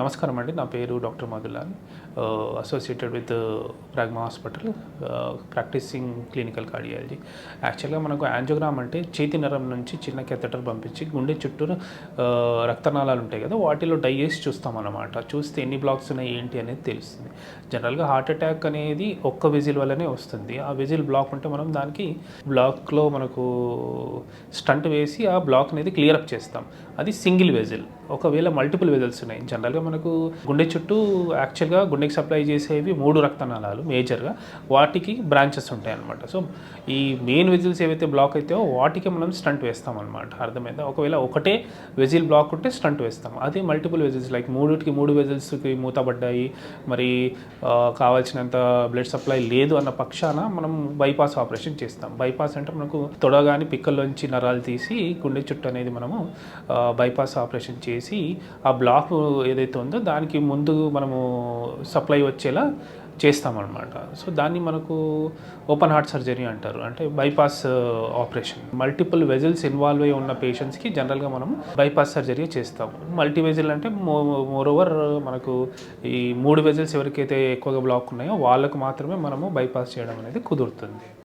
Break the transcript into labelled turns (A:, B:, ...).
A: నమస్కారం అండి. నా పేరు doctor Madhulal. Associated with Pragma hospital practising clinical cardiology యాక్చువల్గా మనకు యాంజోగ్రామ్ అంటే చేతి నరం నుంచి చిన్న కెథటర్ పంపించి గుండె చుట్టూ రక్తనాళాలు ఉంటాయి కదా వాటిలో డై చేసి చూస్తాం అనమాట చూస్తే ఎన్ని బ్లాక్స్ ఉన్నాయి ఏంటి అనేది తెలుస్తుంది. జనరల్గా హార్ట్ అటాక్ అనేది ఒక్క విజిల్ వల్లనే వస్తుంది. ఆ విజిల్ బ్లాక్ ఉంటే మనం దానికి బ్లాక్లో మనకు స్టంట్ వేసి ఆ బ్లాక్ అనేది క్లియర్ అప్ చేస్తాం. అది సింగిల్ వెజిల్ ఒకవేళ మల్టిపుల్ వెజల్స్ ఉన్నాయి. జనరల్గా మనకు గుండె చుట్టూ యాక్చువల్గా గుండెకి సప్లై చేసేవి మూడు రక్తనాళాలు మేజర్గా వాటికి బ్రాంచెస్ ఉంటాయి అనమాట సో ఈ మెయిన్ వెజిల్స్ ఏవైతే బ్లాక్ అవుతాయో వాటికి మనం స్టంట్ వేస్తాం అనమాట అర్థమైందా? ఒకవేళ ఒకటే వెజిల్ బ్లాక్ ఉంటే స్టంట్ వేస్తాం అదే మల్టిపుల్ వెజిల్స్ లైక్ మూడుకి మూడు వెజిల్స్కి మూతపడ్డాయి మరి కావాల్సినంత బ్లడ్ సప్లై లేదు అన్న పక్షాన మనం బైపాస్ ఆపరేషన్ చేస్తాం. బైపాస్ అంటే మనకు తొడగాని పిక్కల్లోంచి నరాలు తీసి గుండె చుట్టూ అనేది మనము బైపాస్ ఆపరేషన్ చేసి ఆ బ్లాక్ ఏదైతే ఉందో దానికి ముందు మనము సప్లై వచ్చేలా చేస్తామన్నమాట. సో దాన్ని మనకు ఓపెన్ హార్ట్ సర్జరీ అంటారు. అంటే bypass operation. Multiple vessels involve అయి ఉన్న పేషెంట్స్కి జనరల్గా మనం బైపాస్ సర్జరీ చేస్తాము. మల్టీ వెజిల్ అంటే మోర్ ఓవర్ మనకు ఈ మూడు వెజిల్స్ ఎవరికైతే ఎక్కువగా బ్లాక్ ఉన్నాయో వాళ్ళకు మాత్రమే మనము బైపాస్ చేయడం అనేది కుదురుతుంది.